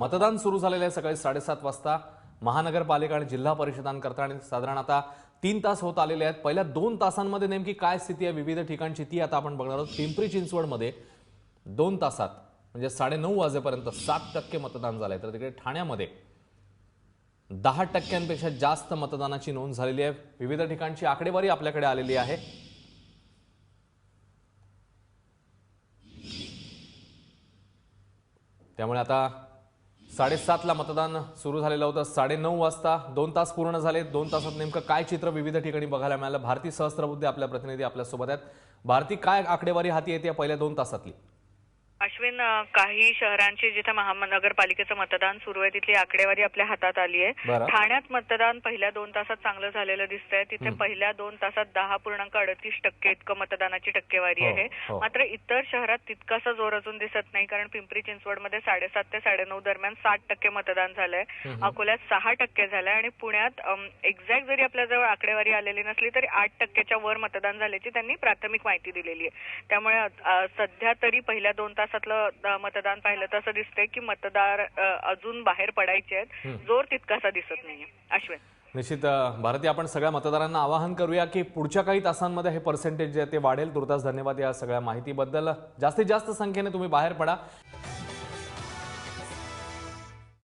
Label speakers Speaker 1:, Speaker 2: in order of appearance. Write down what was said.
Speaker 1: मतदान सुरू झालेलं आहे सकाळी साडेसात वाजता. महानगरपालिका आणि जिल्हा परिषदांकरता आणि साधारण आता तीन तास होत आलेले आहेत. पहिल्या दोन तासांमध्ये नेमकी काय स्थिती आहे विविध ठिकाणची ती आता आपण बघणार आहोत. पिंपरी चिंचवडमध्ये दोन तासात म्हणजे साडेनऊ वाजेपर्यंत सात टक्के मतदान झालंय. तर तिकडे ठाण्यामध्ये दहा टक्क्यांपेक्षा जास्त मतदानाची नोंद झालेली आहे. विविध ठिकाणची आकडेवारी आपल्याकडे आलेली आहे. त्यामुळे आता साडेसातला मतदान सुरू झालेलं होतं. साडेनऊ वाजता दोन तास पूर्ण झाले. दोन तासात नेमकं काय चित्र विविध ठिकाणी बघायला मिळालं? भारती सहस्त्रबुद्धे आपल्या प्रतिनिधी आपल्यासोबत आहेत. भारती काय आकडेवारी हाती येते या पहिल्या दोन तासातली?
Speaker 2: अश्विन काही शहरांची जिथे महानगरपालिकेचं मतदान सुरू आहे तिथली आकडेवारी आपल्या हातात आली आहे. ठाण्यात मतदान पहिल्या दोन तासात चांगलं झालेलं दिसतंय. तिथे पहिल्या दोन तासात दहा पूर्णांक अडतीस टक्के इतकं मतदानाची टक्केवारी
Speaker 1: हो,
Speaker 2: आहे.
Speaker 1: हो.
Speaker 2: मात्र इतर शहरात तितकासा जोर अजून दिसत नाही कारण पिंपरी चिंचवडमध्ये साडेसात ते साडेनऊ दरम्यान साठ टक्के मतदान झालंय. अकोल्यात सहा टक्के झालंय आणि पुण्यात एक्झॅक्ट जरी आपल्याजवळ आकडेवारी आलेली नसली तरी आठ टक्क्याच्या वर मतदान झाल्याची त्यांनी प्राथमिक माहिती दिलेली आहे. त्यामुळे सध्या तरी पहिल्या दोन तासातलं मतदान पाहिलं तसं दिसतंय की मतदार अजून बाहेर पडायचे आहेत. जोर तितकासा दिसत नाहीये. अश्विन.
Speaker 1: निश्चित भारती आपण सगळ्या मतदारांना आवाहन करूया की पुढच्या काही तासांमध्ये हे पर्सेंटेज जे आहे ते वाढेल. तुर्तास धन्यवाद या सगळ्या माहितीबद्दल. जास्तीत जास्त संख्येने तुम्ही बाहेर पडा.